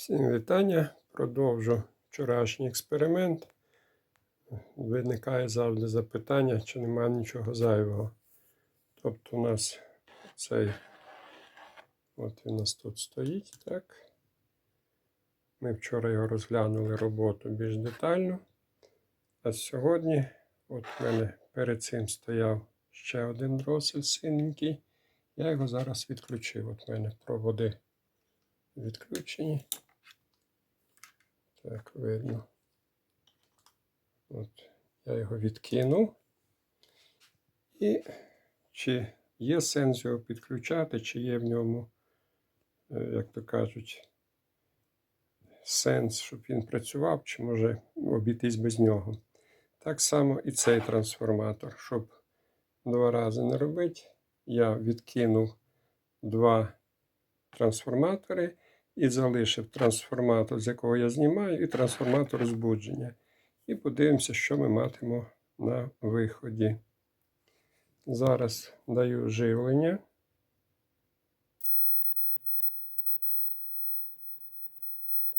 Всім вітання. Продовжу вчорашній експеримент. Виникає завжди запитання, чи немає нічого зайвого. Тобто у нас цей, от він у нас тут стоїть, так. Ми вчора його розглянули роботу більш детально. А сьогодні, от в мене перед цим стояв ще один дросель синенький. Я його зараз відключив. От в мене проводи відключені. Так, видно. От, я його відкинув. І чи є сенс його підключати, чи є в ньому, е, як то кажуть, сенс, щоб він працював, чи може обійтись без нього. Так само і цей трансформатор. Щоб два рази не робити, я відкинув два трансформатори і залишив трансформатор, з якого я знімаю, і трансформатор збудження. І подивимося, що ми матимемо на виході. Зараз даю живлення.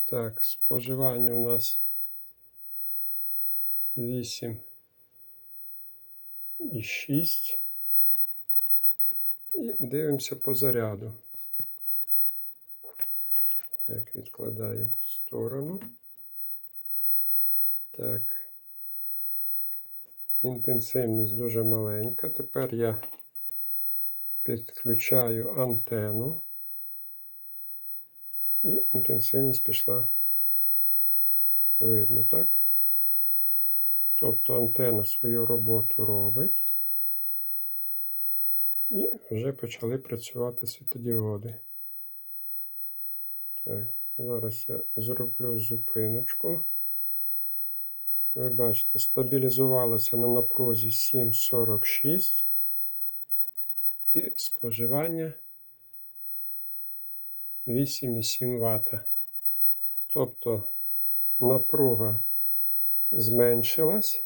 Так, споживання у нас 8 і 6. І дивимося по заряду. Так, відкладаємо в сторону. Так. Інтенсивність дуже маленька. Тепер я підключаю антенну. І інтенсивність пішла видно, так? Тобто антенна свою роботу робить. І вже почали працювати світодіоди. Так, зараз я зроблю зупиночку. Ви бачите, стабілізувалося на напрузі 7,46 і споживання 8,7 Вт. Тобто напруга зменшилась.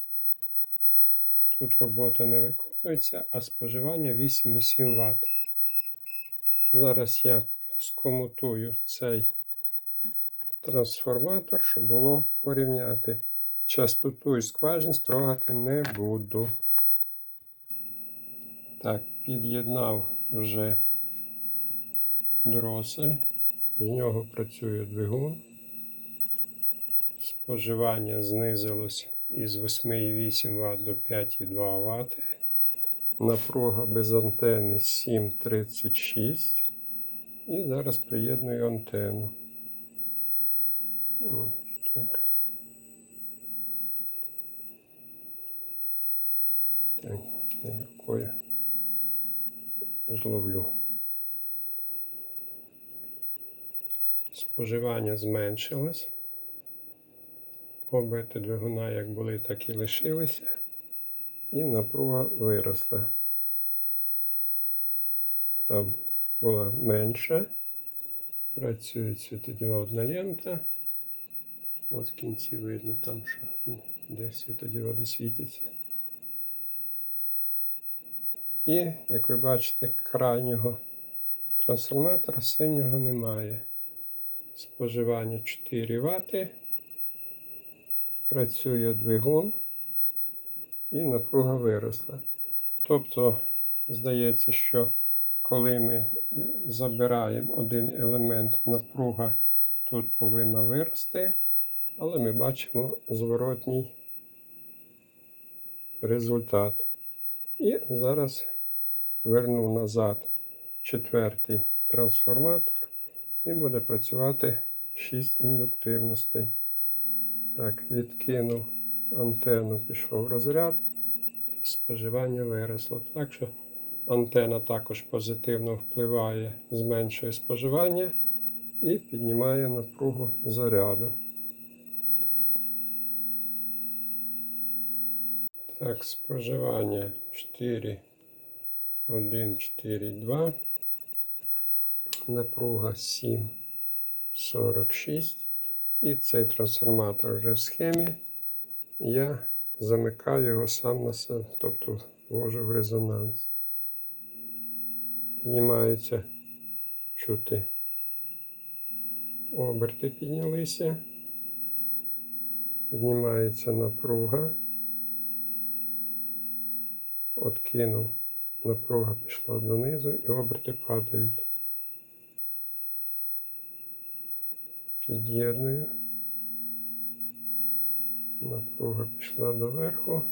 Тут робота не виконується, а споживання 8,7 Вт. Зараз я скомутую цей трансформатор, щоб було порівняти. Частоту і скважність трогати не буду. Так, під'єднав вже дросель. З нього працює двигун. Споживання знизилось із 8,8 Вт до 5,2 Вт. Напруга без антени 7,36. І зараз приєдную антенну. Ось так. Так, рукою зловлю. Споживання зменшилось. Оберти двигуна як були, так і лишилися. І напруга виросла. Там була менша. Працює світодіодна лента. От в кінці видно там, що ну, де світодіоди світяться. І, як ви бачите, крайнього трансформатора синього немає. Споживання 4 Вт. Працює двигун і напруга виросла. Тобто, здається, що коли ми забираємо один елемент, напруга тут повинна вирости, але ми бачимо зворотній результат. І зараз верну назад четвертий трансформатор і буде працювати 6 індуктивностей. Так, відкинув антенну, пішов розряд, і споживання виросло. Так що антена також позитивно впливає, зменшує споживання і піднімає напругу заряду. Так, споживання 4, 1, 4, 2. Напруга 7, 46. І цей трансформатор вже в схемі. Я замикаю його сам на себе, тобто ввожу в резонанс. Піднімається чути Оберти піднялися. Піднімається напруга. Откинув. Напруга пішла донизу і оберти падають. Під'єдную. Напруга пішла доверху.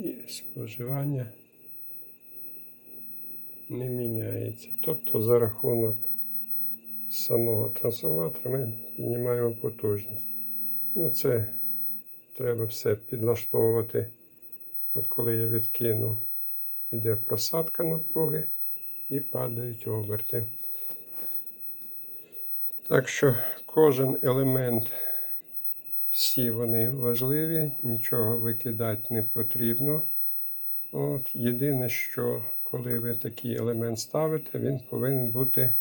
І споживання не міняється. Тобто за рахунок самого трансформатора ми піднімаємо потужність. Ну, це треба все підлаштовувати. От коли я відкину, йде просадка напруги і падають оберти. Так що кожен елемент, всі вони важливі, нічого викидати не потрібно. От, єдине, що коли ви такий елемент ставите, він повинен бути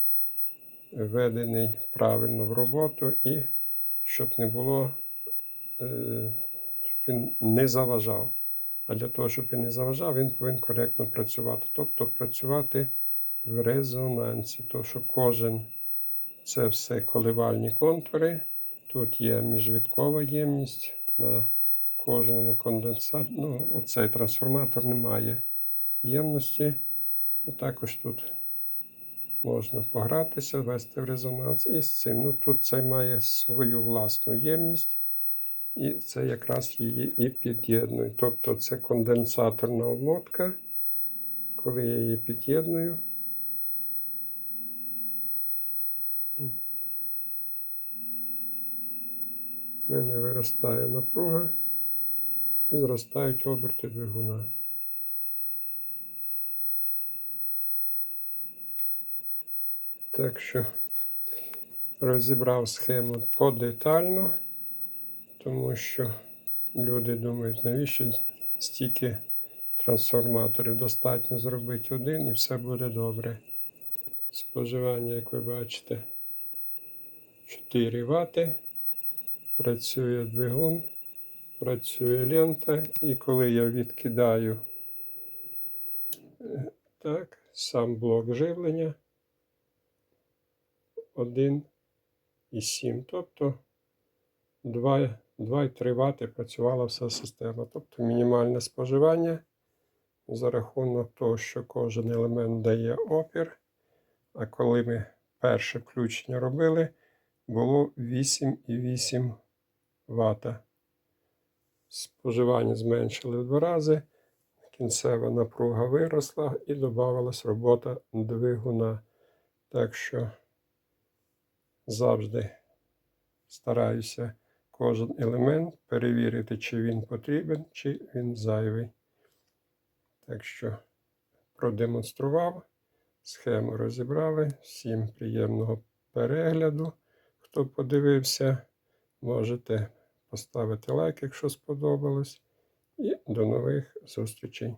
введений правильно в роботу і щоб не було, е, щоб він не заважав. А для того, щоб він не заважав, він повинен коректно працювати. Тобто працювати в резонансі. То, що кожен це все коливальні контури. Тут є міжвідкова ємність на кожному конденсаторі. Ну, оцей трансформатор не має ємності. Також тут можна погратися, ввести в резонанс і з цим. Ну, тут це має свою власну ємність. І це якраз її і під'єднує. Тобто це конденсаторна обмотка. Коли я її під'єдную, в мене виростає напруга і зростають оберти двигуна. Так що розібрав схему подетально, тому що люди думають, навіщо стільки трансформаторів. Достатньо зробити один і все буде добре. Споживання, як ви бачите, 4 Вт. Працює двигун, працює лента, і коли я відкидаю е, так, сам блок живлення 1,7. Тобто 2,3 Вт працювала вся система. Тобто мінімальне споживання за рахунок того, що кожен елемент дає опір. А коли ми перше включення робили, було 8,8 Вт. Споживання зменшили в два рази. Кінцева напруга виросла і додавалась робота двигуна. Так що завжди стараюся кожен елемент перевірити, чи він потрібен, чи він зайвий. Так що продемонстрував, схему розібрали. Всім приємного перегляду. Хто подивився, можете поставити лайк, якщо сподобалось. І до нових зустрічей.